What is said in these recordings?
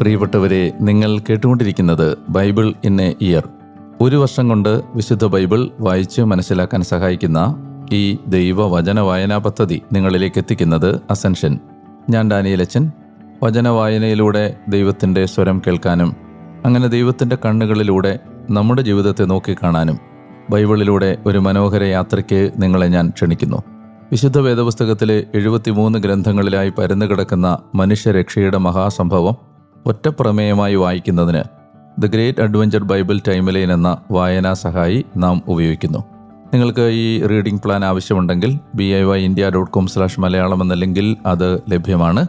പ്രിയപ്പെട്ടവരെ നിങ്ങൾ കേട്ടുകൊണ്ടിരിക്കുന്നത് ബൈബിൾ ഇൻ എ ഇയർ. ഒരു വർഷം കൊണ്ട് വിശുദ്ധ ബൈബിൾ വായിച്ച് മനസ്സിലാക്കാൻ സഹായിക്കുന്ന ഈ ദൈവ വചന വായനാ പദ്ധതി നിങ്ങളിലേക്ക് എത്തിക്കുന്നത് അസെൻഷൻ ഞാൻ ഡാനിയലച്ചൻ വചന വായനയിലൂടെ ദൈവത്തിന്റെ സ്വരം കേൾക്കാനും അങ്ങനെ ദൈവത്തിന്റെ കണ്ണുകളിലൂടെ നമ്മുടെ ജീവിതത്തെ നോക്കിക്കാണാനും ബൈബിളിലൂടെ ഒരു മനോഹര യാത്രയ്ക്ക് നിങ്ങളെ ഞാൻ ക്ഷണിക്കുന്നു. വിശുദ്ധ വേദപുസ്തകത്തിലെ എഴുപത്തിമൂന്ന് ഗ്രന്ഥങ്ങളിലായി പരന്നു കിടക്കുന്ന മനുഷ്യരക്ഷയുടെ മഹാസംഭവം ഒറ്റപ്രമേയമായി വായിക്കുന്നതിന് the great adventure Bible timeline എന്ന വായനാ സഹായി നാം ഉപയോഗിക്കുന്നു. നിങ്ങൾക്ക് ഈ റീഡിംഗ് പ്ലാൻ ആവശ്യമുണ്ടെങ്കിൽ B I Y India dot com slash Malayalam എന്ന ലിങ്കിൽ അത് ലഭ്യമാണ്.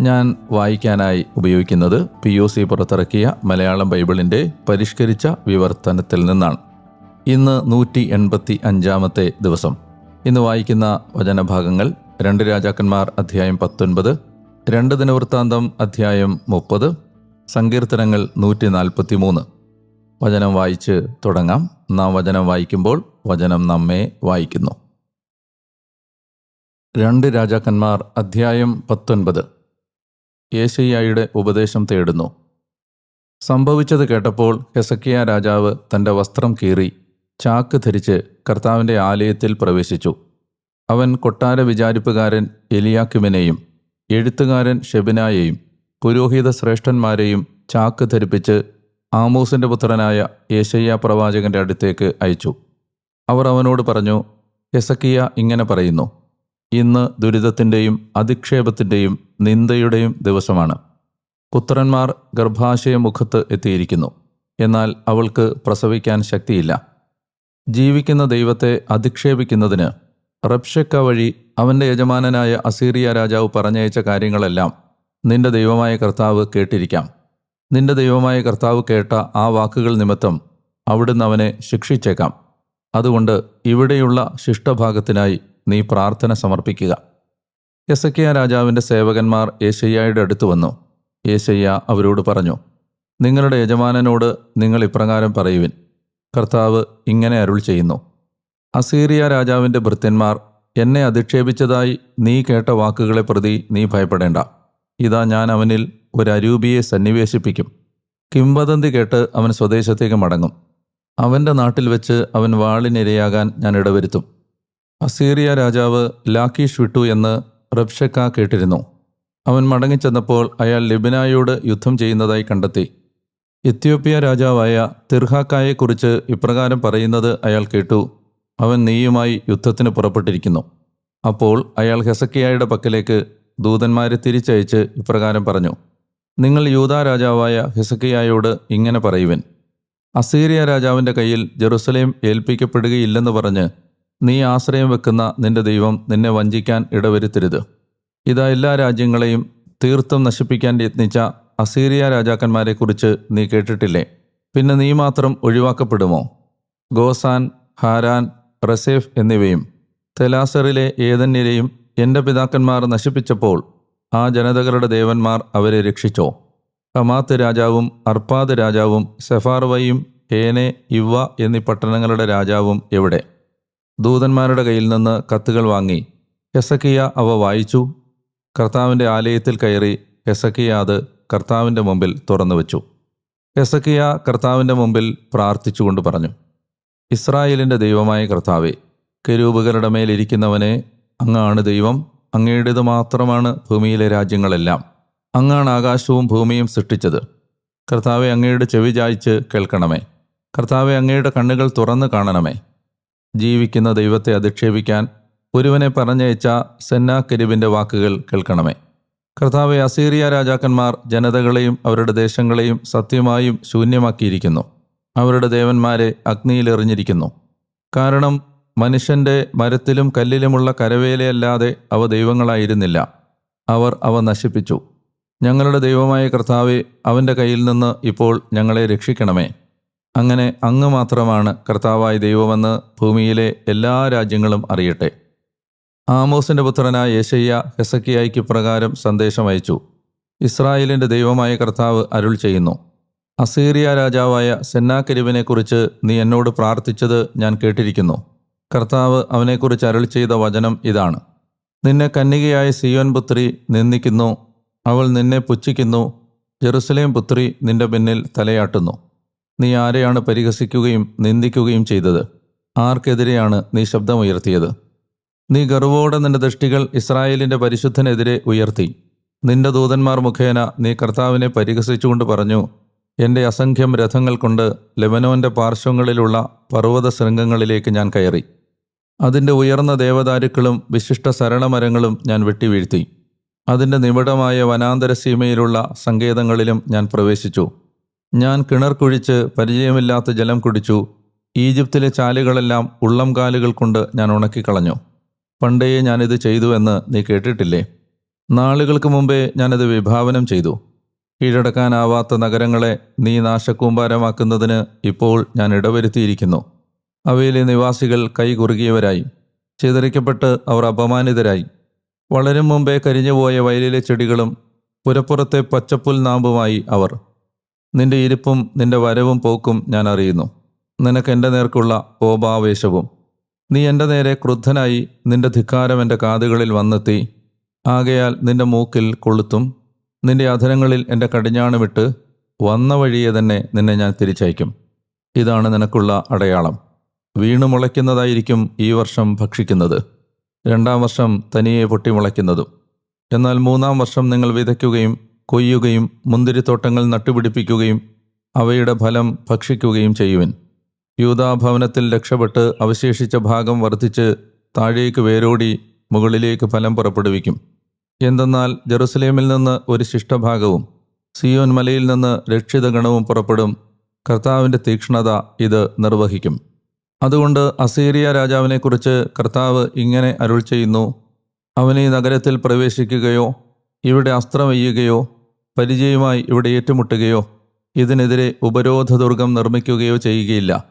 ഞാൻ വായിക്കാനായി ഉപയോഗിക്കുന്നത് പി ഒ സി പുറത്തിറക്കിയ മലയാളം ബൈബിളിന്റെ പരിഷ്കരിച്ച വിവർത്തനത്തിൽ നിന്നാണ്. ഇന്ന് നൂറ്റി എൺപത്തി അഞ്ചാമത്തെ ദിവസം. ഇന്ന് വായിക്കുന്ന വചനഭാഗങ്ങൾ രണ്ട് രാജാക്കന്മാർ അധ്യായം പത്തൊൻപത് രണ്ട് ദിനവൃത്താന്തം അധ്യായം മുപ്പത് സങ്കീർത്തനങ്ങൾ നൂറ്റി നാൽപ്പത്തി മൂന്ന് വചനം വായിച്ച് തുടങ്ങാം. നാം വചനം വായിക്കുമ്പോൾ വചനം നമ്മെ വായിക്കുന്നു. രണ്ട് രാജാക്കന്മാർ അധ്യായം പത്തൊൻപത്. യേശയ്യായുടെ ഉപദേശം തേടുന്നു. സംഭവിച്ചത് കേട്ടപ്പോൾ ഹെസക്കിയ രാജാവ് തന്റെ വസ്ത്രം കീറി ചാക്ക് ധരിച്ച് കർത്താവിന്റെ ആലയത്തിൽ പ്രവേശിച്ചു. അവൻ കൊട്ടാര വിചാരിപ്പുകാരൻ എലിയാക്കിമിനെയും എഴുത്തുകാരൻ ഷെബിനായെയും പുരോഹിത ശ്രേഷ്ഠന്മാരെയും ചാക്ക് ധരിപ്പിച്ച് ആമോസിന്റെ പുത്രനായ യേശയ്യ പ്രവാചകന്റെ അടുത്തേക്ക് അയച്ചു. അവർ അവനോട് പറഞ്ഞു ഹെസക്കിയ ഇങ്ങനെ പറയുന്നു ഇന്ന് ദുരിതത്തിന്റെയും അധിക്ഷേപത്തിന്റെയും നിന്ദയുടെയും ദിവസമാണ്. പുത്രന്മാർ ഗർഭാശയ മുഖത്ത് എത്തിയിരിക്കുന്നു എന്നാൽ അവൾക്ക് പ്രസവിക്കാൻ ശക്തിയില്ല. ജീവിക്കുന്ന ദൈവത്തെ അധിക്ഷേപിക്കുന്നതിന് റബ്ഷക്ക വഴി അവന്റെ യജമാനനായ അസീറിയ രാജാവ് പറഞ്ഞയച്ച കാര്യങ്ങളെല്ലാം നിന്റെ ദൈവമായ കർത്താവ് കേട്ടിരിക്കാം. നിന്റെ ദൈവമായ കർത്താവ് കേട്ട ആ വാക്കുകൾ നിമിത്തം അവിടുന്ന് അവനെ ശിക്ഷിച്ചേക്കാം. അതുകൊണ്ട് ഇവിടെയുള്ള ശിഷ്ടഭാഗത്തിനായി നീ പ്രാർത്ഥന സമർപ്പിക്കുക. യസക്കിയ രാജാവിന്റെ സേവകന്മാർ ഏശയ്യയുടെ അടുത്ത് വന്നു. ഏശയ്യ അവരോട് പറഞ്ഞു നിങ്ങളുടെ യജമാനനോട് നിങ്ങൾ ഇപ്രകാരം പറയുവിൻ. കർത്താവ് ഇങ്ങനെ അരുൾ ചെയ്യുന്നു. അസീറിയ രാജാവിന്റെ ഭൃത്യന്മാർ എന്നെ അധിക്ഷേപിച്ചതായി നീ കേട്ട വാക്കുകളെ പ്രതി നീ ഭയപ്പെടേണ്ട. ഇതാ ഞാൻ അവനിൽ ഒരു അരൂപിയെ സന്നിവേശിപ്പിക്കും. കിംവദന്തി കേട്ട് അവൻ സ്വദേശത്തേക്ക് മടങ്ങും. അവന്റെ നാട്ടിൽ വെച്ച് അവൻ വാളിനിരയാകാൻ ഞാൻ ഇടവരുത്തും. അസീറിയ രാജാവ് ലാക്കീഷ് വിട്ടു എന്ന് റബ്ഷക്ക കേട്ടിരുന്നു. അവൻ മടങ്ങിച്ചെന്നപ്പോൾ അയാൾ ലിബിനായോട് യുദ്ധം ചെയ്യുന്നതായി കണ്ടെത്തി. എത്യോപ്യ രാജാവായ തിർഹാക്കായെക്കുറിച്ച് ഇപ്രകാരം പറയുന്നത് അയാൾ കേട്ടു. അവൻ നീയുമായി യുദ്ധത്തിന് പുറപ്പെട്ടിരിക്കുന്നു. അപ്പോൾ അയാൾ ഹെസക്കിയായുടെ പക്കലേക്ക് ദൂതന്മാരെ തിരിച്ചയച്ച് ഇപ്രകാരം പറഞ്ഞു നിങ്ങൾ യൂതാ രാജാവായ ഹെസക്കിയായോട് ഇങ്ങനെ പറയുവൻ. അസീറിയ രാജാവിന്റെ കയ്യിൽ ജെറുസലേം ഏൽപ്പിക്കപ്പെടുകയില്ലെന്ന് പറഞ്ഞ് നീ ആശ്രയം വെക്കുന്ന നിന്റെ ദൈവം നിന്നെ വഞ്ചിക്കാൻ ഇടവരുത്തരുത്. ഇതാ എല്ലാ രാജ്യങ്ങളെയും തീർത്തും നശിപ്പിക്കാൻ യത്നിച്ച അസീറിയ രാജാക്കന്മാരെക്കുറിച്ച് നീ കേട്ടിട്ടില്ലേ? പിന്നെ നീ മാത്രം ഒഴിവാക്കപ്പെടുമോ? ഗോസാൻ ഹാരാൻ റസേഫ് എന്നിവയും തെലാസറിലെ ഏതന്യരെയും എന്റെ പിതാക്കന്മാർ നശിപ്പിച്ചപ്പോൾ ആ ജനതകളുടെ ദേവന്മാർ അവരെ രക്ഷിച്ചോ. ഹമാത്ത് രാജാവും അർപ്പാദ് രാജാവും സെഫാർവയും ഹേനെ ഇവ എന്നീ പട്ടണങ്ങളുടെ രാജാവും എവിടെ? ദൂതന്മാരുടെ കയ്യിൽ നിന്ന് കത്തുകൾ വാങ്ങി ഹെസക്കിയ അവ വായിച്ചു. കർത്താവിന്റെ ആലയത്തിൽ കയറി ഹെസക്കിയ അത് കർത്താവിന്റെ മുമ്പിൽ തുറന്നു വച്ചു ഹെസക്കിയ കർത്താവിന്റെ മുമ്പിൽ പ്രാർത്ഥിച്ചുകൊണ്ട് പറഞ്ഞു. ഇസ്രായേലിന്റെ ദൈവമായ കർത്താവെ കരൂപകരുടെ മേലിരിക്കുന്നവനെ അങ്ങാണ് ദൈവം അങ്ങയുടേത് മാത്രമാണ് ഭൂമിയിലെ രാജ്യങ്ങളെല്ലാം. അങ്ങാണ് ആകാശവും ഭൂമിയും സൃഷ്ടിച്ചത്. കർത്താവെ അങ്ങയുടെ ചെവി ചായ്ച്ച് കേൾക്കണമേ. കർത്താവെ അങ്ങയുടെ കണ്ണുകൾ തുറന്ന് കാണണമേ. ജീവിക്കുന്ന ദൈവത്തെ അധിക്ഷേപിക്കാൻ ഒരുവനെ പറഞ്ഞയച്ച സെന്നാക്കരിബിന്റെ വാക്കുകൾ കേൾക്കണമേ. കർത്താവെ അസീറിയ രാജാക്കന്മാർ ജനതകളെയും അവരുടെ ദേശങ്ങളെയും സത്യമായും ശൂന്യമാക്കിയിരിക്കുന്നു. അവരുടെ ദേവന്മാരെ അഗ്നിയിലെറിഞ്ഞിരിക്കുന്നു. കാരണം മനുഷ്യന്റെ മരത്തിലും കല്ലിലുമുള്ള കരവേലയല്ലാതെ അവ ദൈവങ്ങളായിരുന്നില്ല. അവർ അവ നശിപ്പിച്ചു. ഞങ്ങളുടെ ദൈവമായ കർത്താവെ അവന്റെ കയ്യിൽ നിന്ന് ഇപ്പോൾ ഞങ്ങളെ രക്ഷിക്കണമേ. അങ്ങനെ അങ്ങ് മാത്രമാണ് കർത്താവായ ദൈവമെന്ന് ഭൂമിയിലെ എല്ലാ രാജ്യങ്ങളും അറിയട്ടെ. ആമോസിന്റെ പുത്രനായ യേശയ്യ ഹെസക്കിയായിക്ക് പ്രകാരം സന്ദേശം അയച്ചു ഇസ്രായേലിന്റെ ദൈവമായ കർത്താവ് അരുൾ ചെയ്യുന്നു. അസീറിയ രാജാവായ സെന്നാക്കരിവിനെക്കുറിച്ച് നീ എന്നോട് പ്രാർത്ഥിച്ചത് ഞാൻ കേട്ടിരിക്കുന്നു. കർത്താവ് അവനെക്കുറിച്ച് അരുൾ ചെയ്ത വചനം ഇതാണ്. നിന്നെ കന്യകയായ സിയോൻ പുത്രി നിന്ദിക്കുന്നു അവൾ നിന്നെ പുച്ഛിക്കുന്നു ജെറുസലേം പുത്രി നിന്റെ പിന്നിൽ തലയാട്ടുന്നു. നീ ആരെയാണ് പരിഹസിക്കുകയും നിന്ദിക്കുകയും ചെയ്തത്? ആർക്കെതിരെയാണ് നീ ശബ്ദമുയർത്തിയത്? നീ ഗർവോടെ നിന്റെ ദൃഷ്ടികൾ ഇസ്രായേലിന്റെ പരിശുദ്ധനെതിരെ ഉയർത്തി. നിന്റെ ദൂതന്മാർ മുഖേന നീ കർത്താവിനെ പരിഹസിച്ചുകൊണ്ട് പറഞ്ഞു എന്റെ അസംഖ്യം രഥങ്ങൾ കൊണ്ട് ലെബനോന്റെ പാർശ്വങ്ങളിലുള്ള പർവത ശൃംഗങ്ങളിലേക്ക് ഞാൻ കയറി. അതിന്റെ ഉയർന്ന ദേവദാരുക്കളും വിശിഷ്ട സരളമരങ്ങളും ഞാൻ വെട്ടിവീഴ്ത്തി. അതിന്റെ നിബിഡമായ വനാന്തര സീമയിലുള്ള സങ്കേതങ്ങളിലും ഞാൻ പ്രവേശിച്ചു. ഞാൻ കിണർ കുഴിച്ച് പരിചയമില്ലാത്ത ജലം കുടിച്ചു. ഈജിപ്തിലെ ചാലുകളെല്ലാം ഉള്ളം കാലുകൾ കൊണ്ട് ഞാൻ ഉണക്കിക്കളഞ്ഞു. പണ്ടേ ഞാനിത് ചെയ്തു എന്ന് നീ കേട്ടിട്ടില്ലേ? നാളുകൾക്ക് മുമ്പേ ഞാനത് വിഭാവനം ചെയ്തു. കീഴടക്കാനാവാത്ത നഗരങ്ങളെ നീ നാശക്കൂമ്പാരമാക്കുന്നതിന് ഇപ്പോൾ ഞാൻ ഇടവരുത്തിയിരിക്കുന്നു. അവയിലെ നിവാസികൾ കൈകുറുകിയവരായി ചിതറിക്കപ്പെട്ട് അവർ അപമാനിതരായി. വളരും മുമ്പേ കരിഞ്ഞുപോയ വയലിലെ ചെടികളും പുരപ്പുറത്തെ പച്ചപ്പുൽ നാമ്പുമായി അവർ. നിന്റെ ഇരിപ്പും നിന്റെ വരവും പോക്കും ഞാൻ അറിയുന്നു. നിനക്ക് എന്റെ നേർക്കുള്ള കോപാവേശവും. നീ എന്റെ നേരെ ക്രുദ്ധനായി നിന്റെ ധിക്കാരം എന്റെ കാതുകളിൽ വന്നെത്തി. ആകയാൽ നിന്റെ മൂക്കിൽ കൊളുത്തും. നിന്റെ അധരങ്ങളിൽ എന്റെ കടിഞ്ഞാണ് വിട്ട് വന്ന വഴിയെ തന്നെ നിന്നെ ഞാൻ തിരിച്ചയക്കും. ഇതാണ് നിനക്കുള്ള അടയാളം. വീണു മുളയ്ക്കുന്നതായിരിക്കും ഈ വർഷം ഭക്ഷിക്കുന്നത്. രണ്ടാം വർഷം തനിയെ പൊട്ടി മുളയ്ക്കുന്നതും. എന്നാൽ മൂന്നാം വർഷം നിങ്ങൾ വിതയ്ക്കുകയും കൊയ്യുകയും മുന്തിരിത്തോട്ടങ്ങൾ നട്ടുപിടിപ്പിക്കുകയും അവയുടെ ഫലം ഭക്ഷിക്കുകയും ചെയ്യുവിൻ. യൂതാഭവനത്തിൽ രക്ഷപ്പെട്ട് അവശേഷിച്ച ഭാഗം വർദ്ധിച്ച് താഴേക്ക് വേരോടി മുകളിലേക്ക് ഫലം പുറപ്പെടുവിക്കും. എന്തെന്നാൽ ജെറുസലേമിൽ നിന്ന് ഒരു ശിഷ്ടഭാഗവും സിയോൻ മലയിൽ നിന്ന് രക്ഷിത ഗണവും പുറപ്പെടും. കർത്താവിന്റെ തീക്ഷ്ണത ഇത് നിർവഹിക്കും. അതുകൊണ്ട് അസീറിയ രാജാവിനെക്കുറിച്ച് കർത്താവ് ഇങ്ങനെ അരുൾ ചെയ്യുന്നു. അവനെ നഗരത്തിൽ പ്രവേശിക്കുകയോ ഇവിടെ അസ്ത്രമെയ്യുകയോ പരിചയമായി ഇവിടെ ഏറ്റുമുട്ടുകയോ ഇതിനെതിരെ ഉപരോധദുർഗം നിർമ്മിക്കുകയോ ചെയ്യുകയില്ല.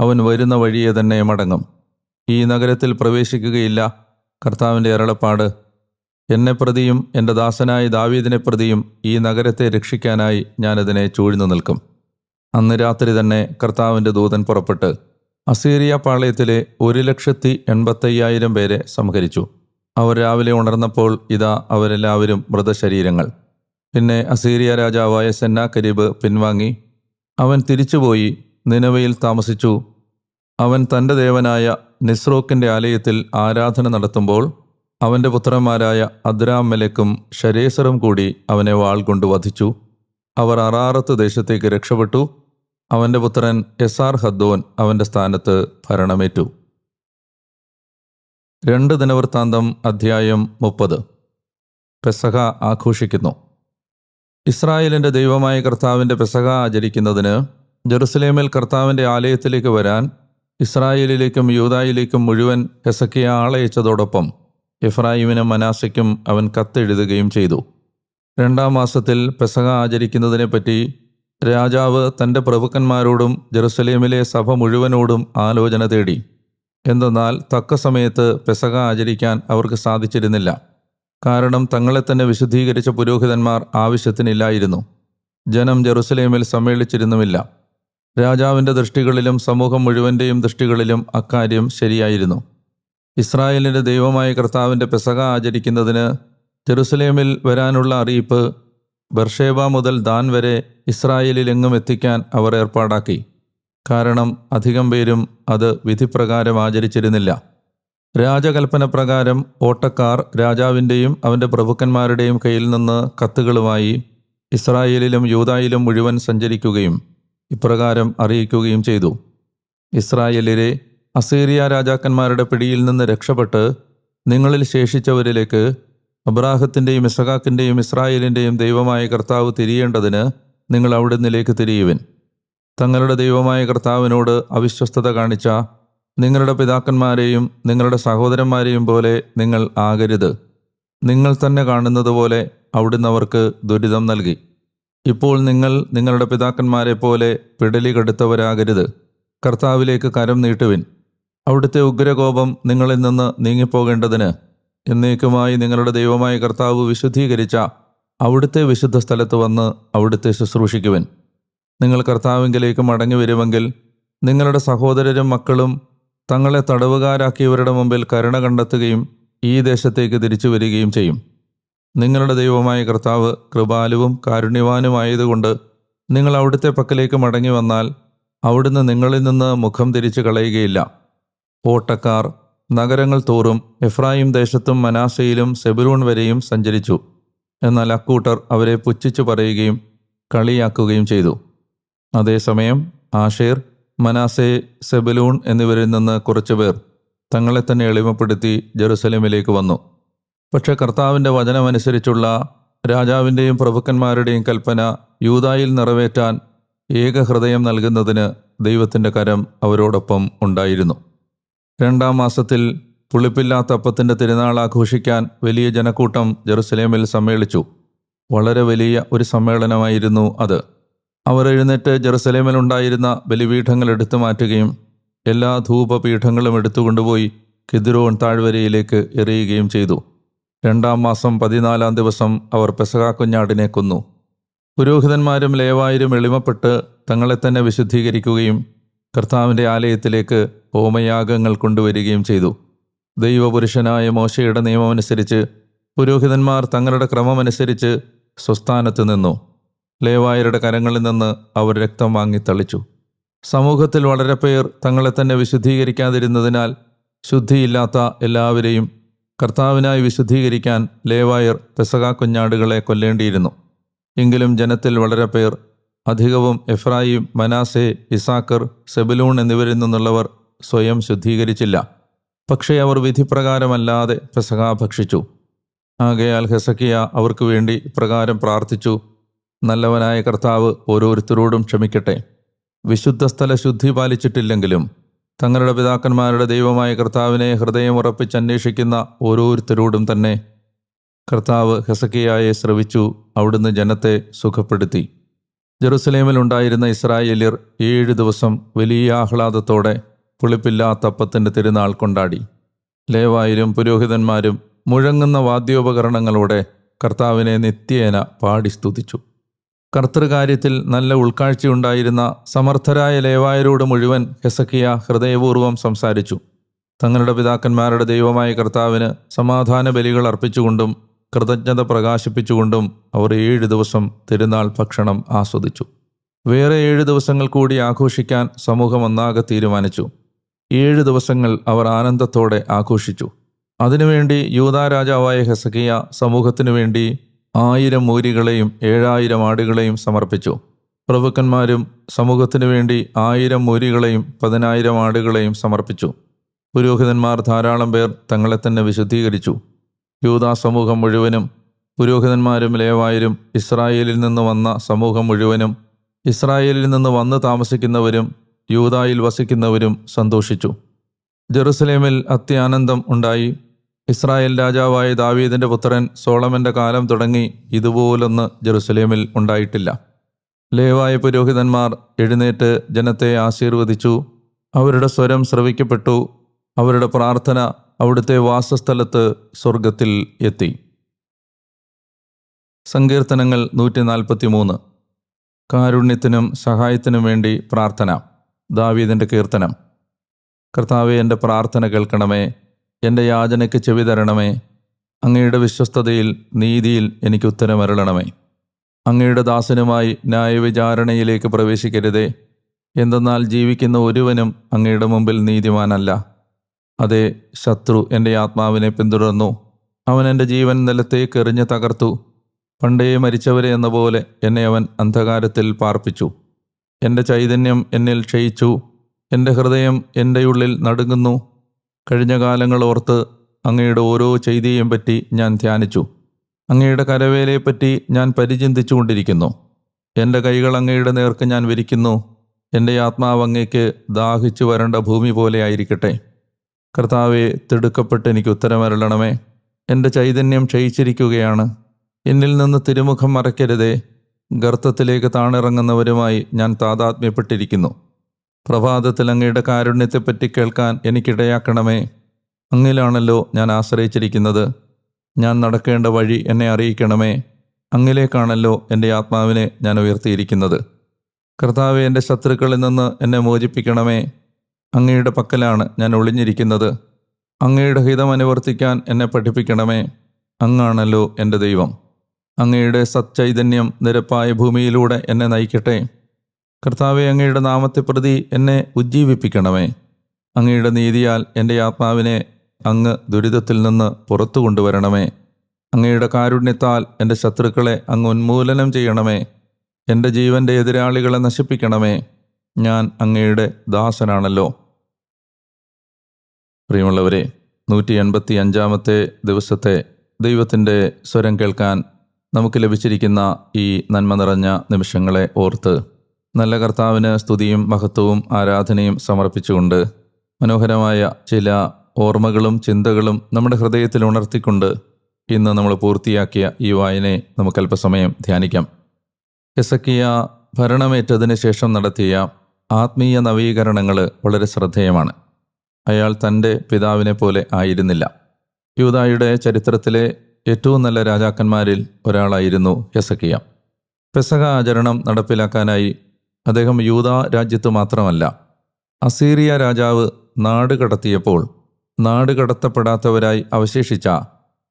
അവൻ വരുന്ന വഴിയെ തന്നെ മടങ്ങും. ഈ നഗരത്തിൽ പ്രവേശിക്കുകയില്ല. കർത്താവിന്റെ അരളപ്പാട് എന്നെ പ്രതിയും എന്റെ ദാസനായ ദാവീദിനെ പ്രതിയും ഈ നഗരത്തെ രക്ഷിക്കാനായി ഞാനതിനെ ചൂഴ്ന്നു നിൽക്കും. അന്ന് രാത്രി തന്നെ കർത്താവിന്റെ ദൂതൻ പുറപ്പെട്ട് അസീറിയ പാളയത്തിലെ ഒരു ലക്ഷത്തി എൺപത്തയ്യായിരം പേരെ സംഹരിച്ചു. അവർ രാവിലെ ഉണർന്നപ്പോൾ ഇതാ അവരെല്ലാവരും മൃതശരീരങ്ങൾ. പിന്നെ അസീറിയ രാജാവായ സെന്നാക്കരീബ് പിൻവാങ്ങി. അവൻ തിരിച്ചുപോയി നിനവയിൽ താമസിച്ചു. അവൻ തന്റെ ദേവനായ നിസ്രോക്കിന്റെ ആലയത്തിൽ ആരാധന നടത്തുമ്പോൾ അവന്റെ പുത്രന്മാരായ അദ്രാം മെലക്കും ഷരേസറും കൂടി അവനെ വാൾ കൊണ്ട് വധിച്ചു. അവർ അറാറത്ത് ദേശത്തേക്ക് രക്ഷപ്പെട്ടു. അവന്റെ പുത്രൻ എസ് ആർ ഹദ്ദോൻ അവന്റെ സ്ഥാനത്ത് ഭരണമേറ്റു. രണ്ട് ദിനവൃത്താന്തം അധ്യായം മുപ്പത്. പെസഹ ആഘോഷിക്കുന്നു. ഇസ്രായേലിന്റെ ദൈവമായ കർത്താവിന്റെ പെസഹ ആചരിക്കുന്നതിന് ജെറുസലേമിൽ കർത്താവിന്റെ ആലയത്തിലേക്ക് വരാൻ ഇസ്രായേലിലേക്കും യൂതായിലേക്കും മുഴുവൻ ഹെസക്കിയ ആളയച്ചതോടൊപ്പം എഫ്രായിമിനും മനാസയ്ക്കും അവൻ കത്തെഴുതുകയും ചെയ്തു. രണ്ടാം മാസത്തിൽ പെസഹ ആചരിക്കുന്നതിനെപ്പറ്റി രാജാവ് തന്റെ പ്രഭുക്കന്മാരോടും ജെറുസലേമിലെ സഭ മുഴുവനോടും ആലോചന തേടി. എന്തെന്നാൽ തക്ക സമയത്ത് പെസക ആചരിക്കാൻ അവർക്ക് സാധിച്ചിരുന്നില്ല. കാരണം തങ്ങളെ തന്നെ വിശുദ്ധീകരിച്ച പുരോഹിതന്മാർ ആവശ്യത്തിനില്ലായിരുന്നു. ജനം ജെറുസലേമിൽ സമ്മേളിച്ചിരുന്നുമില്ല. രാജാവിന്റെ ദൃഷ്ടികളിലും സമൂഹം മുഴുവന്റെയും ദൃഷ്ടികളിലും അക്കാര്യം ശരിയായിരുന്നു. ഇസ്രായേലിന്റെ ദൈവമായ കർത്താവിന്റെ പെസക ആചരിക്കുന്നതിന് ജെറുസലേമിൽ വരാനുള്ള അറിയിപ്പ് ബർഷേബ മുതൽ ദാൻ വരെ ഇസ്രായേലിലെങ്ങും എത്തിക്കാൻ അവർ ഏർപ്പാടാക്കി. കാരണം അധികം പേരും അത് വിധിപ്രകാരം ആചരിച്ചിരുന്നില്ല. രാജകൽപ്പന പ്രകാരം ഓട്ടക്കാർ രാജാവിന്റെയും അവന്റെ പ്രഭുക്കന്മാരുടെയും കയ്യിൽ നിന്ന് കത്തുകളുമായി ഇസ്രായേലിലും യൂതായിലും മുഴുവൻ സഞ്ചരിക്കുകയും ഇപ്രകാരം അറിയിക്കുകയും ചെയ്തു. ഇസ്രായേലിലെ അസീറിയ രാജാക്കന്മാരുടെ പിടിയിൽ നിന്ന് രക്ഷപ്പെട്ട് നിങ്ങളിൽ ശേഷിച്ചവരിലേക്ക് അബ്രാഹത്തിന്റെയും ഇസഹാക്കിന്റെയും ഇസ്രായേലിന്റെയും ദൈവമായ കർത്താവ് തിരിയേണ്ടതിന് നിങ്ങൾ അവിടുന്നിലേക്ക് തിരിയുവിൻ. തങ്ങളുടെ ദൈവമായ കർത്താവിനോട് അവിശ്വസ്തത കാണിച്ച നിങ്ങളുടെ പിതാക്കന്മാരെയും നിങ്ങളുടെ സഹോദരന്മാരെയും പോലെ നിങ്ങൾ ആകരുത്. നിങ്ങൾ തന്നെ കാണുന്നത് പോലെ അവിടുന്ന് അവർക്ക് ദുരിതം നൽകി. ഇപ്പോൾ നിങ്ങൾ നിങ്ങളുടെ പിതാക്കന്മാരെ പോലെ പിടലി കെടുത്തവരാകരുത്. കർത്താവിലേക്ക് കരം നീട്ടുവിൻ. അവിടുത്തെ ഉഗ്രകോപം നിങ്ങളിൽ നിന്ന് നീങ്ങിപ്പോകേണ്ടതിന് എന്നേക്കുമായി നിങ്ങളുടെ ദൈവമായ കർത്താവ് വിശുദ്ധീകരിച്ച അവിടുത്തെ വിശുദ്ധ സ്ഥലത്ത് വന്ന് അവിടുത്തെ ശുശ്രൂഷിക്കുവൻ. നിങ്ങൾ കർത്താവിങ്കിലേക്ക് മടങ്ങി വരുമെങ്കിൽ നിങ്ങളുടെ സഹോദരരും മക്കളും തങ്ങളെ തടവുകാരാക്കിയവരുടെ മുമ്പിൽ കരുണ കണ്ടെത്തുകയും ഈ ദേശത്തേക്ക് തിരിച്ചു വരികയും ചെയ്യും. നിങ്ങളുടെ ദൈവമായ കർത്താവ് കൃപാലുവും കാരുണ്യവാനുമായതുകൊണ്ട് നിങ്ങൾ അവിടുത്തെ പക്കലേക്ക് മടങ്ങി വന്നാൽ അവിടുന്ന് നിങ്ങളിൽ നിന്ന് മുഖം തിരിച്ചു കളയുകയില്ല. ഓട്ടക്കാർ നഗരങ്ങൾ തോറും എഫ്രായിം ദേശത്തും മനാസയിലും സെബുലൂൺ വരെയും സഞ്ചരിച്ചു. എന്നാൽ അക്കൂട്ടർ അവരെ പുച്ഛിച്ചു പറയുകയും കളിയാക്കുകയും ചെയ്തു. അതേസമയം ആഷേർ മനാസെ സെബലൂൺ എന്നിവരിൽ നിന്ന് കുറച്ചുപേർ തങ്ങളെ തന്നെ എളിമപ്പെടുത്തി ജെറുസലേമിലേക്ക് വന്നു. പക്ഷെ കർത്താവിന്റെ വചനമനുസരിച്ചുള്ള രാജാവിന്റെയും പ്രഭുക്കന്മാരുടെയും കൽപ്പന യൂതായിൽ നിറവേറ്റാൻ ഏകഹൃദയം നൽകുന്നതിന് ദൈവത്തിന്റെ കരം അവരോടൊപ്പം ഉണ്ടായിരുന്നു. രണ്ടാം മാസത്തിൽ പുളിപ്പില്ലാത്ത അപ്പത്തിന്റെ തിരുനാൾ ആഘോഷിക്കാൻ വലിയ ജനക്കൂട്ടം ജെറുസലേമിൽ സമ്മേളിച്ചു. വളരെ വലിയ ഒരു സമ്മേളനമായിരുന്നു അത്. അവർ എഴുന്നേറ്റ് ജെറുസലേമിലുണ്ടായിരുന്ന ബലിപീഠങ്ങൾ എടുത്തു മാറ്റുകയും എല്ലാ ധൂപപീഠങ്ങളും എടുത്തുകൊണ്ടുപോയി കിദ്രോൺ താഴ്വരയിലേക്ക് എറിയുകയും ചെയ്തു. രണ്ടാം മാസം പതിനാലാം ദിവസം അവർ പെസകാ കുഞ്ഞാടിനെ കൊന്നു. പുരോഹിതന്മാരും ലേവായരും എളിമപ്പെട്ട് തങ്ങളെ തന്നെ വിശുദ്ധീകരിക്കുകയും കർത്താവിന്റെ ആലയത്തിലേക്ക് ഹോമയാഗങ്ങൾ കൊണ്ടുവരികയും ചെയ്തു. ദൈവപുരുഷനായ മോശയുടെ നിയമമനുസരിച്ച് പുരോഹിതന്മാർ തങ്ങളുടെ ക്രമമനുസരിച്ച് സ്വസ്ഥാനത്ത് നിന്നു. ലേവായരുടെ കരങ്ങളിൽ നിന്ന് അവർ രക്തം വാങ്ങി തളിച്ചു. സമൂഹത്തിൽ വളരെ പേർ തങ്ങളെ തന്നെ വിശുദ്ധീകരിക്കാതിരുന്നതിനാൽ ശുദ്ധിയില്ലാത്ത എല്ലാവരെയും കർത്താവിനായി വിശുദ്ധീകരിക്കാൻ ലേവായർ പെസക കുഞ്ഞാടുകളെ കൊല്ലേണ്ടിയിരുന്നു. എങ്കിലും ജനത്തിൽ വളരെ പേർ അധികവും എഫ്രായിം മനാസെ ഇസാക്കർ സെബലൂൺ എന്നിവരിൽ നിന്നുള്ളവർ സ്വയം ശുദ്ധീകരിച്ചില്ല. പക്ഷേ അവർ വിധിപ്രകാരമല്ലാതെ പെസക ഭക്ഷിച്ചു. ആകയാൽ ഹെസക്കിയ അവർക്ക് വേണ്ടി പ്രകാരം പ്രാർത്ഥിച്ചു നല്ലവനായ കർത്താവ് ഓരോരുത്തരോടും ക്ഷമിക്കട്ടെ. വിശുദ്ധ സ്ഥല ശുദ്ധി പാലിച്ചിട്ടില്ലെങ്കിലും തങ്ങളുടെ പിതാക്കന്മാരുടെ ദൈവമായ കർത്താവിനെ ഹൃദയമുറപ്പിച്ച് അന്വേഷിക്കുന്ന ഓരോരുത്തരോടും തന്നെ കർത്താവ് ഹെസക്കിയായെ ശ്രവിച്ചു അവിടുന്ന് ജനത്തെ സുഖപ്പെടുത്തി. ജെറുസലേമിലുണ്ടായിരുന്ന ഇസ്രായേല്യർ ഏഴ് ദിവസം വലിയ ആഹ്ലാദത്തോടെ പുളിപ്പില്ലാത്ത അപ്പത്തിന്റെ തിരുനാൾ കൊണ്ടാടി. ലേവായിരും പുരോഹിതന്മാരും മുഴങ്ങുന്ന വാദ്യോപകരണങ്ങളോടെ കർത്താവിനെ നിത്യേന പാടി സ്തുതിച്ചു. കർത്തൃകാര്യത്തിൽ നല്ല ഉൾക്കാഴ്ചയുണ്ടായിരുന്ന സമർത്ഥരായ ലേവായരോട് മുഴുവൻ ഹെസക്കിയ ഹൃദയപൂർവം സംസാരിച്ചു. തങ്ങളുടെ പിതാക്കന്മാരുടെ ദൈവമായ കർത്താവിന് സമാധാന ബലികൾ അർപ്പിച്ചുകൊണ്ടും കൃതജ്ഞത പ്രകാശിപ്പിച്ചുകൊണ്ടും അവർ ഏഴ് ദിവസം തിരുനാൾ ഭക്ഷണം ആസ്വദിച്ചു. വേറെ ഏഴ് ദിവസങ്ങൾ കൂടി ആഘോഷിക്കാൻ സമൂഹം ഒന്നാകെ തീരുമാനിച്ചു. ഏഴ് ദിവസങ്ങൾ അവർ ആനന്ദത്തോടെ ആഘോഷിച്ചു. അതിനുവേണ്ടി യൂതാ രാജാവായ ഹെസക്കിയ സമൂഹത്തിനു വേണ്ടി ആയിരം മൂരികളെയും ഏഴായിരം ആടുകളെയും സമർപ്പിച്ചു. പ്രഭുക്കന്മാരും സമൂഹത്തിനു വേണ്ടി ആയിരം മൂരികളെയും പതിനായിരം ആടുകളെയും സമർപ്പിച്ചു. പുരോഹിതന്മാർ ധാരാളം പേർ തങ്ങളെ തന്നെ വിശുദ്ധീകരിച്ചു. യൂതാ സമൂഹം മുഴുവനും പുരോഹിതന്മാരും ലേവായരും ഇസ്രായേലിൽ നിന്ന് വന്ന സമൂഹം മുഴുവനും ഇസ്രായേലിൽ നിന്ന് വന്ന് താമസിക്കുന്നവരും യൂതായിൽ വസിക്കുന്നവരും സന്തോഷിച്ചു. ജെറുസലേമിൽ അത്യാനന്ദം ഉണ്ടായി. ഇസ്രായേൽ രാജാവായ ദാവീദിന്റെ പുത്രൻ സോളമന്റെ കാലം തുടങ്ങി ഇതുപോലൊന്ന് ജെറുസലേമിൽ ഉണ്ടായിട്ടില്ല. ലേവായ പുരോഹിതന്മാർ എഴുന്നേറ്റ് ജനത്തെ ആശീർവദിച്ചു. അവരുടെ സ്വരം ശ്രവിക്കപ്പെട്ടു. അവരുടെ പ്രാർത്ഥന അവിടുത്തെ വാസസ്ഥലത്ത് സ്വർഗത്തിൽ എത്തി. സങ്കീർത്തനങ്ങൾ നൂറ്റി നാൽപ്പത്തി മൂന്ന് കാരുണ്യത്തിനും സഹായത്തിനും വേണ്ടി പ്രാർത്ഥന. ദാവീദിന്റെ കീർത്തനം. കർത്താവെ എന്റെ പ്രാർത്ഥന കേൾക്കണമേ. എന്റെ യാചനയ്ക്ക് ചെവി തരണമേ. അങ്ങയുടെ വിശ്വസ്തതയിൽ നീതിയിൽ എനിക്ക് ഉത്തരമരളണമേ. അങ്ങയുടെ ദാസനുമായി ന്യായവിചാരണയിലേക്ക് പ്രവേശിക്കരുതേ. എന്തെന്നാൽ ജീവിക്കുന്ന ഒരുവനും അങ്ങയുടെ മുമ്പിൽ നീതിമാനല്ല. അതെ ശത്രു എന്റെ ആത്മാവിനെ പിന്തുടർന്നു. അവൻ എന്റെ ജീവൻ നിലത്തേക്ക് എറിഞ്ഞ് തകർത്തു. പണ്ടേ മരിച്ചവരെ എന്ന പോലെ എന്നെ അവൻ അന്ധകാരത്തിൽ പാർപ്പിച്ചു. എന്റെ ചൈതന്യം എന്നിൽ ക്ഷയിച്ചു. എന്റെ ഹൃദയം എന്റെ ഉള്ളിൽ നടുങ്ങുന്നു. കഴിഞ്ഞ കാലങ്ങൾ ഓർത്ത് അങ്ങയുടെ ഓരോ ചെയ്തിയെയും പറ്റി ഞാൻ ധ്യാനിച്ചു. അങ്ങയുടെ കരവേലയെപ്പറ്റി ഞാൻ പരിചിന്തിച്ചുകൊണ്ടിരിക്കുന്നു. എന്റെ കൈകൾ അങ്ങയുടെ നേർക്ക് ഞാൻ വിരിക്കുന്നു. എന്റെ ആത്മാവ് അങ്ങയ്ക്ക് ദാഹിച്ചു വരേണ്ട ഭൂമി പോലെ ആയിരിക്കട്ടെ. കർത്താവെ തിടുക്കപ്പെട്ട് എനിക്ക് ഉത്തരമരളണമേ. എന്റെ ചൈതന്യം ക്ഷയിച്ചിരിക്കുകയാണ്. എന്നിൽ നിന്ന് തിരുമുഖം മറയ്ക്കരുതേ. ഗർത്തത്തിലേക്ക് താണിറങ്ങുന്നവരുമായി ഞാൻ താതാത്മ്യപ്പെട്ടിരിക്കുന്നു. പ്രഭാതത്തിൽ അങ്ങയുടെ കാരുണ്യത്തെപ്പറ്റി കേൾക്കാൻ എനിക്കിടയാക്കണമേ. അങ്ങിലാണല്ലോ ഞാൻ ആശ്രയിച്ചിരിക്കുന്നത്. ഞാൻ നടക്കേണ്ട വഴി എന്നെ അറിയിക്കണമേ. അങ്ങിലേക്കാണല്ലോ എന്റെ ആത്മാവിനെ ഞാൻ ഉയർത്തിയിരിക്കുന്നത്. കർത്താവെ എന്റെ ശത്രുക്കളിൽ നിന്ന് എന്നെ മോചിപ്പിക്കണമേ. അങ്ങയുടെ പക്കലാണ് ഞാൻ ഒളിഞ്ഞിരിക്കുന്നത്. അങ്ങയുടെ ഹിതം അനുവർത്തിക്കാൻ എന്നെ പഠിപ്പിക്കണമേ. അങ്ങാണല്ലോ എന്റെ ദൈവം. അങ്ങയുടെ സച്ചൈതന്യം നിരപ്പായ ഭൂമിയിലൂടെ എന്നെ നയിക്കട്ടെ. കർത്താവെ അങ്ങയുടെ നാമത്തെ പ്രതി എന്നെ ഉജ്ജീവിപ്പിക്കണമേ. അങ്ങയുടെ നീതിയാൽ എന്റെ ആത്മാവിനെ അങ്ങ് ദുരിതത്തിൽ നിന്ന് പുറത്തു കൊണ്ടുവരണമേ. അങ്ങയുടെ കാരുണ്യത്താൽ എന്റെ ശത്രുക്കളെ അങ്ങ് ഉന്മൂലനം ചെയ്യണമേ. എന്റെ ജീവന്റെ എതിരാളികളെ നശിപ്പിക്കണമേ. ഞാൻ അങ്ങയുടെ ദാസനാണല്ലോ. പ്രിയമുള്ളവരെ നൂറ്റി എൺപത്തി അഞ്ചാമത്തെ ദിവസത്തെ ദൈവത്തിന്റെ സ്വരം കേൾക്കാൻ നമുക്ക് ലഭിച്ചിരിക്കുന്ന ഈ നന്മ നിറഞ്ഞ നിമിഷങ്ങളെ ഓർത്ത് നല്ല കർത്താവിന് സ്തുതിയും മഹത്വവും ആരാധനയും സമർപ്പിച്ചുകൊണ്ട് മനോഹരമായ ചില ഓർമ്മകളും ചിന്തകളും നമ്മുടെ ഹൃദയത്തിൽ ഉണർത്തിക്കൊണ്ട് ഇന്ന് നമ്മൾ പൂർത്തിയാക്കിയ ഈ വായനയെ നമുക്ക് അല്പസമയം ധ്യാനിക്കാം. എസക്കിയ ഭരണമേറ്റതിന് ശേഷം നടത്തിയ ആത്മീയ നവീകരണങ്ങൾ വളരെ ശ്രദ്ധേയമാണ്. അയാൾ തന്റെ പിതാവിനെ പോലെ ആയിരുന്നില്ല. യൂതായുടെ ചരിത്രത്തിലെ ഏറ്റവും നല്ല രാജാക്കന്മാരിൽ ഒരാളായിരുന്നു ഹെസക്കിയ. പെസക ആചരണം നടപ്പിലാക്കാനായി അദ്ദേഹം യൂത രാജ്യത്ത് മാത്രമല്ല അസീറിയ രാജാവ് നാട് കടത്തിയപ്പോൾ നാട് കടത്തപ്പെടാത്തവരായി അവശേഷിച്ച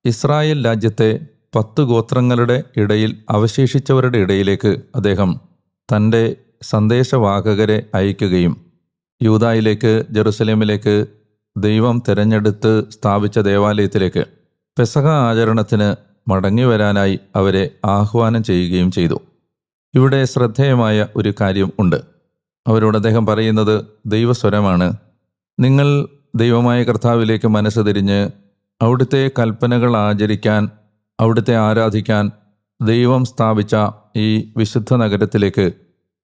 ഇസ്രായേൽ രാജ്യത്തെ പത്ത് ഗോത്രങ്ങളുടെ ഇടയിൽ അവശേഷിച്ചവരുടെ ഇടയിലേക്ക് അദ്ദേഹം തന്റെ സന്ദേശവാഹകരെ അയക്കുകയും യൂതായിലേക്ക് ജെറുസലേമിലേക്ക് ദൈവം തിരഞ്ഞെടുത്ത് സ്ഥാപിച്ച ദേവാലയത്തിലേക്ക് പെസഹ ആചരണത്തിന് മടങ്ങി വരാനായി അവരെ ആഹ്വാനം ചെയ്യുകയും ചെയ്തു. ഇവിടെ ശ്രദ്ധേയമായ ഒരു കാര്യം ഉണ്ട്. അവരോട് അദ്ദേഹം പറയുന്നത് ദൈവസ്വരമാണ്. നിങ്ങൾ ദൈവമായ കർത്താവിലേക്ക് മനസ്സ് തിരിഞ്ഞ് അവിടുത്തെ കൽപ്പനകൾ ആചരിക്കാൻ അവിടുത്തെ ആരാധിക്കാൻ ദൈവം സ്ഥാപിച്ച ഈ വിശുദ്ധ നഗരത്തിലേക്ക്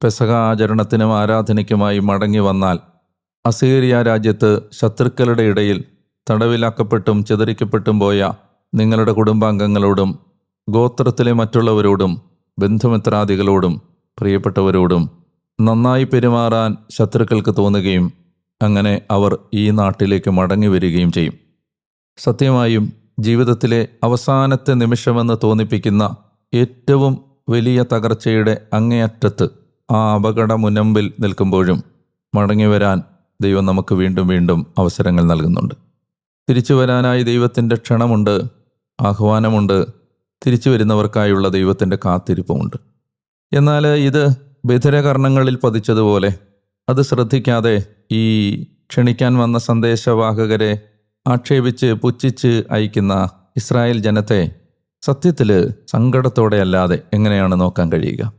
പെസഹ ആചരണത്തിനും ആരാധനയ്ക്കുമായി മടങ്ങി വന്നാൽ അസീറിയ രാജ്യത്ത് ശത്രുക്കളുടെ ഇടയിൽ തടവിലാക്കപ്പെട്ടും ചിതറിക്കപ്പെട്ടും പോയ നിങ്ങളുടെ കുടുംബാംഗങ്ങളോടും ഗോത്രത്തിലെ മറ്റുള്ളവരോടും ബന്ധുമിത്രാദികളോടും പ്രിയപ്പെട്ടവരോടും നന്നായി പെരുമാറാൻ ശത്രുക്കൾക്ക് തോന്നുകയും അങ്ങനെ അവർ ഈ നാട്ടിലേക്ക് മടങ്ങി വരികയും ചെയ്യും. സത്യമായും ജീവിതത്തിലെ അവസാനത്തെ നിമിഷമെന്ന് തോന്നിപ്പിക്കുന്ന ഏറ്റവും വലിയ തകർച്ചയുടെ അങ്ങേയറ്റത്ത് ആ അപകട മുനമ്പിൽ നിൽക്കുമ്പോഴും മടങ്ങി വരാൻ ദൈവം നമുക്ക് വീണ്ടും വീണ്ടും അവസരങ്ങൾ നൽകുന്നുണ്ട്. തിരിച്ചു വരാനായി ദൈവത്തിന്റെ ക്ഷണമുണ്ട് ആഹ്വാനമുണ്ട് തിരിച്ചു വരുന്നവർക്കായുള്ള ദൈവത്തിന്റെ കാത്തിരിപ്പുമുണ്ട്. എന്നാൽ ഇത് ബധിരകർണങ്ങളിൽ പതിച്ചതുപോലെ അത് ശ്രദ്ധിക്കാതെ ഈ ക്ഷണിക്കാൻ വന്ന സന്ദേശവാഹകരെ ആക്ഷേപിച്ച് പുച്ഛിച്ച് അയക്കുന്ന ഇസ്രായേൽ ജനത്തെ സത്യത്തിൽ സങ്കടത്തോടെ അല്ലാതെ എങ്ങനെയാണ് നോക്കാൻ കഴിയുക?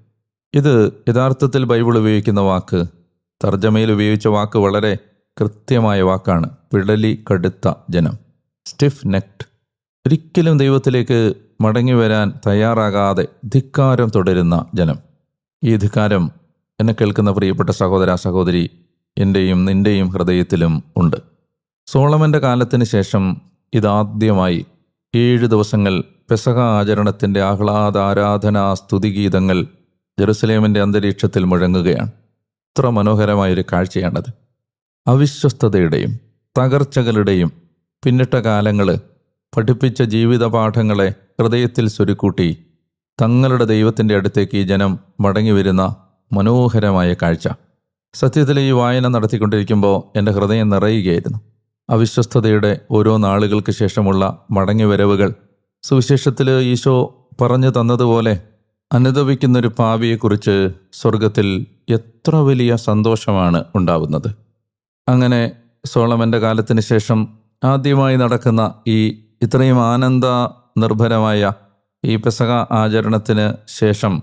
ഇത് യഥാർത്ഥത്തിൽ ബൈബിൾ ഉപയോഗിക്കുന്ന വാക്ക് തർജമയിൽ ഉപയോഗിച്ച വാക്ക് വളരെ കൃത്യമായ വാക്കാണ്. പിടലി കടുത്ത ജനം. സ്റ്റിഫ് നെക്ട് ഒരിക്കലും ദൈവത്തിലേക്ക് മടങ്ങി വരാൻ തയ്യാറാകാതെ ധിക്കാരം തുടരുന്ന ജനം. ഈ ധിക്കാരം എന്നെ കേൾക്കുന്ന പ്രിയപ്പെട്ട സഹോദര സഹോദരി എന്റെയും നിന്റെയും ഹൃദയത്തിലും ഉണ്ട്. സോളമന്റെ കാലത്തിന് ശേഷം ഇതാദ്യമായി ഏഴ് ദിവസങ്ങൾ പെസഹ ആചരണത്തിന്റെ ആഹ്ലാദ ആരാധനാ സ്തുതിഗീതങ്ങൾ ജെറുസലേമിന്റെ അന്തരീക്ഷത്തിൽ മുഴങ്ങുകയാണ്. എത്ര മനോഹരമായൊരു കാഴ്ചയാണത്. അവിശ്വസ്തതയുടെയും തകർച്ചകളുടെയും പിന്നിട്ട കാലങ്ങൾ പഠിപ്പിച്ച ജീവിതപാഠങ്ങളെ ഹൃദയത്തിൽ സ്വരുക്കൂട്ടി തങ്ങളുടെ ദൈവത്തിന്റെ അടുത്തേക്ക് ഈ ജനം മടങ്ങി വരുന്ന മനോഹരമായ കാഴ്ച. സത്യത്തിൽ ഈ വായന നടത്തിക്കൊണ്ടിരിക്കുമ്പോൾ എന്റെ ഹൃദയം നിറയുകയായിരുന്നു. അവിശ്വസ്തതയുടെ ഓരോ നാളുകൾക്ക് ശേഷമുള്ള മടങ്ങിവരവുകൾ സുവിശേഷത്തിൽ ഈശോ പറഞ്ഞു തന്നതുപോലെ അനുദവിക്കുന്നൊരു പാവിയെക്കുറിച്ച് സ്വർഗത്തിൽ എത്ര വലിയ സന്തോഷമാണ് ഉണ്ടാവുന്നത്. അങ്ങനെ സോളമന്റെ കാലത്തിന് ശേഷം ആദ്യമായി നടക്കുന്ന ഈ ഇത്രയും ആനന്ദ നിർഭരമായ ഈ പെസക ആചരണത്തിന് ശേഷം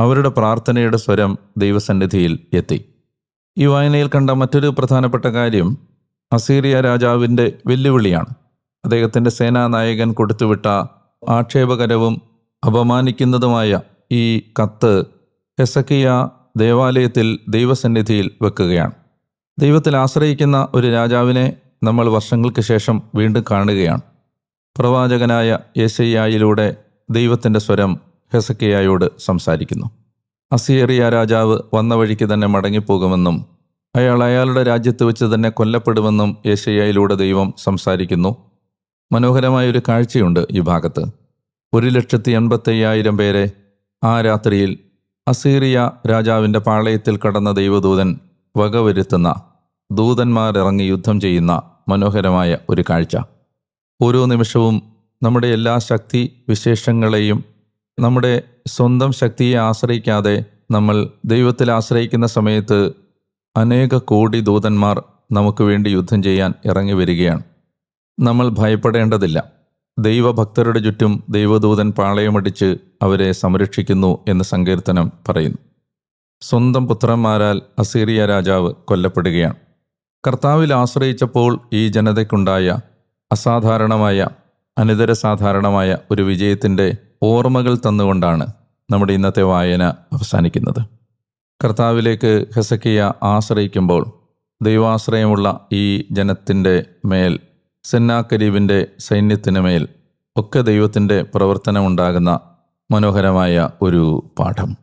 അവരുടെ പ്രാർത്ഥനയുടെ സ്വരം ദൈവസന്നിധിയിൽ എത്തി. ഈ വായനയിൽ കണ്ട മറ്റൊരു പ്രധാനപ്പെട്ട കാര്യം അസീറിയ രാജാവിന്റെ വെല്ലുവിളിയാണ്. അദ്ദേഹത്തിന്റെ സേനാനായകൻ കൊടുത്തുവിട്ട ആക്ഷേപകരവും അപമാനിക്കുന്നതുമായ ഈ കത്ത് ഹെസക്കിയ ദേവാലയത്തിൽ ദൈവസന്നിധിയിൽ വെക്കുകയാണ്. ദൈവത്തിൽ ആശ്രയിക്കുന്ന ഒരു രാജാവിനെ നമ്മൾ വർഷങ്ങൾക്ക് ശേഷം വീണ്ടും കാണുകയാണ്. പ്രവാചകനായ യേശയ്യായിലൂടെ ദൈവത്തിന്റെ സ്വരം ഹെസക്കിയായോട് സംസാരിക്കുന്നു. അസിയേറിയ രാജാവ് വന്ന വഴിക്ക് തന്നെ മടങ്ങിപ്പോകുമെന്നും അയാൾ അയാളുടെ രാജ്യത്ത് വെച്ച് തന്നെ കൊല്ലപ്പെടുമെന്നും യേശയ്യായിലൂടെ ദൈവം സംസാരിക്കുന്നു. മനോഹരമായൊരു കാഴ്ചയുണ്ട് ഈ ഭാഗത്ത്. ഒരു ലക്ഷത്തി എൺപത്തയ്യായിരം പേരെ ആ രാത്രിയിൽ അസീറിയ രാജാവിന്റെ പാളയത്തിൽ കടന്ന ദൈവദൂതൻ വകവരുത്തുന്ന ദൂതന്മാരിറങ്ങി യുദ്ധം ചെയ്യുന്ന മനോഹരമായ ഒരു കാഴ്ച. ഓരോ നിമിഷവും നമ്മുടെ എല്ലാ ശക്തി വിശേഷങ്ങളെയും നമ്മുടെ സ്വന്തം ശക്തിയെ ആശ്രയിക്കാതെ നമ്മൾ ദൈവത്തിൽ ആശ്രയിക്കുന്ന സമയത്ത് അനേക കോടി ദൂതന്മാർ നമുക്ക് വേണ്ടി യുദ്ധം ചെയ്യാൻ ഇറങ്ങി വരികയാണ്. നമ്മൾ ഭയപ്പെടേണ്ടതില്ല. ദൈവഭക്തരുടെ ചുറ്റും ദൈവദൂതൻ പാളയമടിച്ച് അവരെ സംരക്ഷിക്കുന്നു എന്ന് സങ്കീർത്തനം പറയുന്നു. സ്വന്തം പുത്രന്മാരാൽ അസീറിയ രാജാവ് കൊല്ലപ്പെടുകയാണ്. കർത്താവിൽ ആശ്രയിച്ചപ്പോൾ ഈ ജനതയ്ക്കുണ്ടായ അസാധാരണമായ അനിതര സാധാരണമായ ഒരു വിജയത്തിന്റെ ഓർമ്മകൾ തന്നുകൊണ്ടാണ് നമ്മുടെ ഇന്നത്തെ വായന അവസാനിക്കുന്നത്. കർത്താവിലേക്ക് ഹെസക്കിയ ആശ്രയിക്കുമ്പോൾ ദൈവാശ്രയമുള്ള ഈ ജനത്തിന്റെ മേൽ സെന്നാക്കരീബിന്റെ സൈന്യത്തിന് മേൽ ഒക്കെ ദൈവത്തിന്റെ പ്രവർത്തനമുണ്ടാകുന്ന മനോഹരമായ ഒരു പാഠം.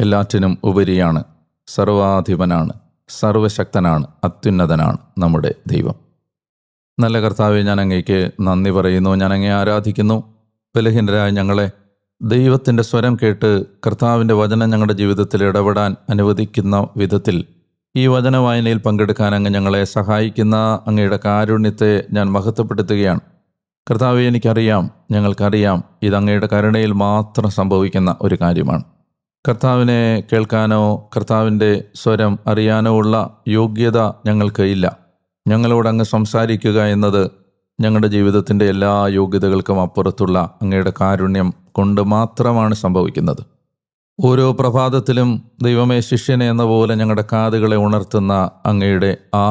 എല്ലാറ്റിനും ഉപരിയാണ് സർവാധിപനാണ് സർവശക്തനാണ് അത്യുന്നതനാണ് നമ്മുടെ ദൈവം. നല്ല കർത്താവെ ഞാൻ അങ്ങേക്ക് നന്ദി പറയുന്നു ഞാൻ അങ്ങേ ആരാധിക്കുന്നു. ബലഹീനരായ ഞങ്ങളെ ദൈവത്തിന്റെ സ്വരം കേട്ട് കർത്താവിന്റെ വചനം ഞങ്ങളുടെ ജീവിതത്തിൽ ഇടപെടാൻ അനുവദിക്കുന്ന വിധത്തിൽ ഈ വചന വായനയിൽ പങ്കെടുക്കാൻ അങ്ങ് ഞങ്ങളെ സഹായിക്കുന്ന അങ്ങയുടെ കാരുണ്യത്തെ ഞാൻ മഹത്വപ്പെടുത്തുകയാണ്. കർത്താവെ എനിക്കറിയാം ഞങ്ങൾക്കറിയാം ഇത് അങ്ങയുടെ കരുണയിൽ മാത്രം സംഭവിക്കുന്ന ഒരു കാര്യമാണ്. കർത്താവിനെ കേൾക്കാനോ കർത്താവിന്റെ സ്വരം അറിയാനോ ഉള്ള യോഗ്യത ഞങ്ങൾക്ക് ഇല്ല. ഞങ്ങളോട് അങ്ങ് സംസാരിക്കുക എന്നത് ഞങ്ങളുടെ ജീവിതത്തിന്റെ എല്ലാ യോഗ്യതകൾക്കും അപ്പുറത്തുള്ള അങ്ങയുടെ കാരുണ്യം കൊണ്ട് മാത്രമാണ് സംഭവിക്കുന്നത്. ഓരോ പ്രഭാതത്തിലും ദൈവമേ ശിഷ്യനെ എന്ന പോലെ ഞങ്ങളുടെ കാതുകളെ ഉണർത്തുന്ന അങ്ങയുടെ ആ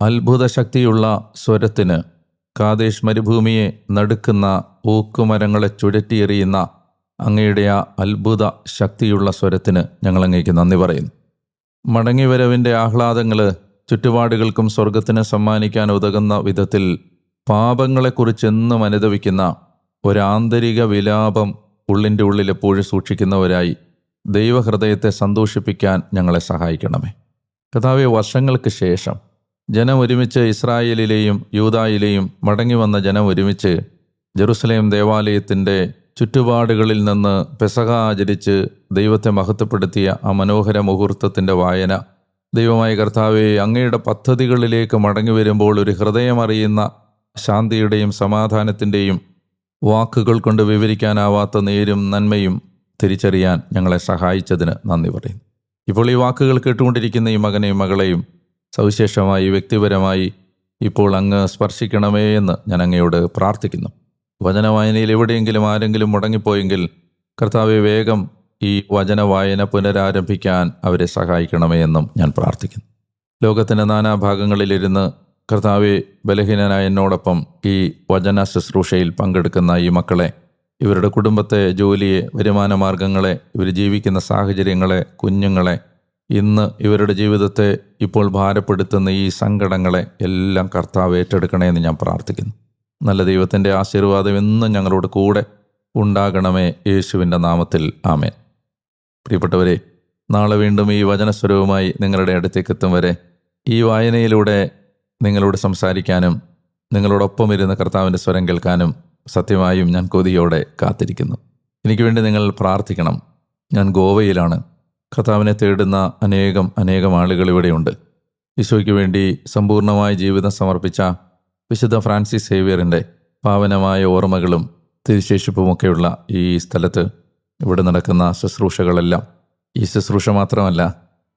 അത്ഭുത ശക്തിയുള്ള സ്വരത്തിന് കാതേഷ് മരുഭൂമിയെ നടുക്കുന്ന ഊക്കുമരങ്ങളെ ചുഴറ്റിയെറിയുന്ന അങ്ങയുടെ ആ അത്ഭുത ശക്തിയുള്ള സ്വരത്തിന് ഞങ്ങൾ അങ്ങേക്ക് നന്ദി പറയുന്നു. മടങ്ങിവരവിന്റെ ആഹ്ലാദങ്ങൾ ചുറ്റുപാടുകൾക്കും സ്വർഗത്തിന് സമ്മാനിക്കാൻ ഉതകുന്ന വിധത്തിൽ പാപങ്ങളെക്കുറിച്ച് എന്നും അനുദവിക്കുന്ന ഒരാന്തരിക വിലാപം ഉള്ളിന്റെ ഉള്ളിൽ എപ്പോഴും സൂക്ഷിക്കുന്നവരായി ദൈവഹൃദയത്തെ സന്തോഷിപ്പിക്കാൻ ഞങ്ങളെ സഹായിക്കണമേ. കഥാവെ വർഷങ്ങൾക്ക് ശേഷം ജനം ഒരുമിച്ച് ഇസ്രായേലിലെയും യൂതായിലെയും മടങ്ങി വന്ന ജനം ഒരുമിച്ച് ജെറുസലേം ദേവാലയത്തിന്റെ ചുറ്റുപാടുകളിൽ നിന്ന് പെസക ആചരിച്ച് ദൈവത്തെ മഹത്വപ്പെടുത്തിയ ആ മനോഹര മുഹൂർത്തത്തിന്റെ വായന ദൈവമായ കർത്താവെ അങ്ങയുടെ പദ്ധതികളിലേക്ക് മടങ്ങി വരുമ്പോൾ ഒരു ഹൃദയമറിയുന്ന ശാന്തിയുടെയും സമാധാനത്തിന്റെയും വാക്കുകൾ കൊണ്ട് വിവരിക്കാനാവാത്ത നേരും നന്മയും തിരിച്ചറിയാൻ ഞങ്ങളെ സഹായിച്ചതിന് നന്ദി പറയുന്നു ഇപ്പോൾ ഈ വാക്കുകൾ കേട്ടുകൊണ്ടിരിക്കുന്ന ഈ മകനെയും മകളെയും സവിശേഷമായി വ്യക്തിപരമായി ഇപ്പോൾ അങ്ങ് സ്പർശിക്കണമേ എന്ന് ഞാൻ അങ്ങയോട് പ്രാർത്ഥിക്കുന്നു. വചനവായനയിൽ എവിടെയെങ്കിലും ആരെങ്കിലും മുടങ്ങിപ്പോയെങ്കിൽ കർത്താവെ വേഗം ഈ വചനവായന പുനരാരംഭിക്കാൻ അവരെ സഹായിക്കണമേ എന്നും ഞാൻ പ്രാർത്ഥിക്കുന്നു. ലോകത്തിന്റെ നാനാഭാഗങ്ങളിലിരുന്ന് കർത്താവെ ബലഹീനനായ എന്നോടൊപ്പം ഈ വചന ശുശ്രൂഷയിൽ പങ്കെടുക്കുന്ന ഈ മക്കളെ ഇവരുടെ കുടുംബത്തെ ജോലിയെ വരുമാന മാർഗങ്ങളെ ഇവർ ജീവിക്കുന്ന സാഹചര്യങ്ങളെ കുഞ്ഞുങ്ങളെ ഇന്ന് ഇവരുടെ ജീവിതത്തെ ഇപ്പോൾ ഭാരപ്പെടുത്തുന്ന ഈ സങ്കടങ്ങളെ എല്ലാം കർത്താവ് ഏറ്റെടുക്കണേ എന്ന് ഞാൻ പ്രാർത്ഥിക്കുന്നു. നല്ല ദൈവത്തിന്റെ ആശീർവാദം എന്നും ഞങ്ങളോട് കൂടെ ഉണ്ടാകണമേ യേശുവിന്റെ നാമത്തിൽ. ആമേൻ. പ്രിയപ്പെട്ടവരെ നാളെ വീണ്ടും ഈ വചനസ്വരവുമായി നിങ്ങളുടെ അടുത്തേക്ക് എത്തും വരെ ഈ വായനയിലൂടെ നിങ്ങളോട് സംസാരിക്കാനും നിങ്ങളോടൊപ്പം ഇരുന്ന് കർത്താവിന്റെ സ്വരം കേൾക്കാനും സത്യമായും ഞാൻ കൊതിയോടെ കാത്തിരിക്കുന്നു. എനിക്ക് വേണ്ടി നിങ്ങൾ പ്രാർത്ഥിക്കണം. ഞാൻ ഗോവയിലാണ്. കർത്താവിനെ തേടുന്ന അനേകം അനേകം ആളുകൾ ഇവിടെയുണ്ട്. ഈശോയ്ക്ക് വേണ്ടി സമ്പൂർണമായ ജീവിതം സമർപ്പിച്ച വിശുദ്ധ ഫ്രാൻസിസ് സേവിയറിന്റെ പാവനമായ ഓർമ്മകളും തിരുശേഷിപ്പുമൊക്കെയുള്ള ഈ സ്ഥലത്ത് ഇവിടെ നടക്കുന്ന ശുശ്രൂഷകളെല്ലാം. ഈ ശുശ്രൂഷ മാത്രമല്ല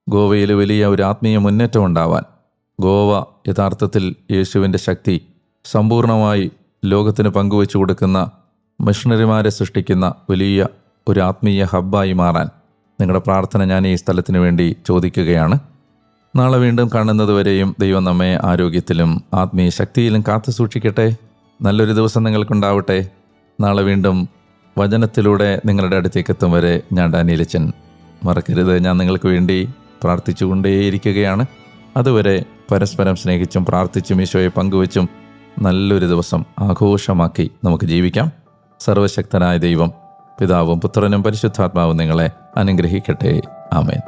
ഗോവയിൽ വലിയ ഒരു ആത്മീയ മുന്നേറ്റം ഉണ്ടാവാൻ ഗോവ യഥാർത്ഥത്തിൽ യേശുവിന്റെ ശക്തി സമ്പൂർണമായി ലോകത്തിന് പങ്കുവച്ചു കൊടുക്കുന്ന മിഷണറിമാരെ സൃഷ്ടിക്കുന്ന വലിയ ഒരു ആത്മീയ ഹബ്ബായി മാറാൻ നിങ്ങളുടെ പ്രാർത്ഥന ഞാൻ ഈ സ്ഥലത്തിന് വേണ്ടി ചോദിക്കുകയാണ്. നാളെ വീണ്ടും കാണുന്നതുവരെയും ദൈവം നമ്മെ ആരോഗ്യത്തിലും ആത്മീയ ശക്തിയിലും കാത്തു സൂക്ഷിക്കട്ടെ. നല്ലൊരു ദിവസം നിങ്ങൾക്കുണ്ടാവട്ടെ. നാളെ വീണ്ടും വചനത്തിലൂടെ നിങ്ങളുടെ അടുത്തേക്ക് എത്തും വരെ ഞാൻ ഡാനിയലച്ചൻ മറക്കരുത്. ഞാൻ നിങ്ങൾക്ക് വേണ്ടി പ്രാർത്ഥിച്ചുകൊണ്ടേയിരിക്കുകയാണ്. അതുവരെ പരസ്പരം സ്നേഹിച്ചും പ്രാർത്ഥിച്ചും ഈശോയെ പങ്കുവച്ചും നല്ലൊരു ദിവസം ആഘോഷമാക്കി നമുക്ക് ജീവിക്കാം. സർവശക്തനായ ദൈവം പിതാവും പുത്രനും പരിശുദ്ധാത്മാവും നിങ്ങളെ അനുഗ്രഹിക്കട്ടെ. ആമേൻ.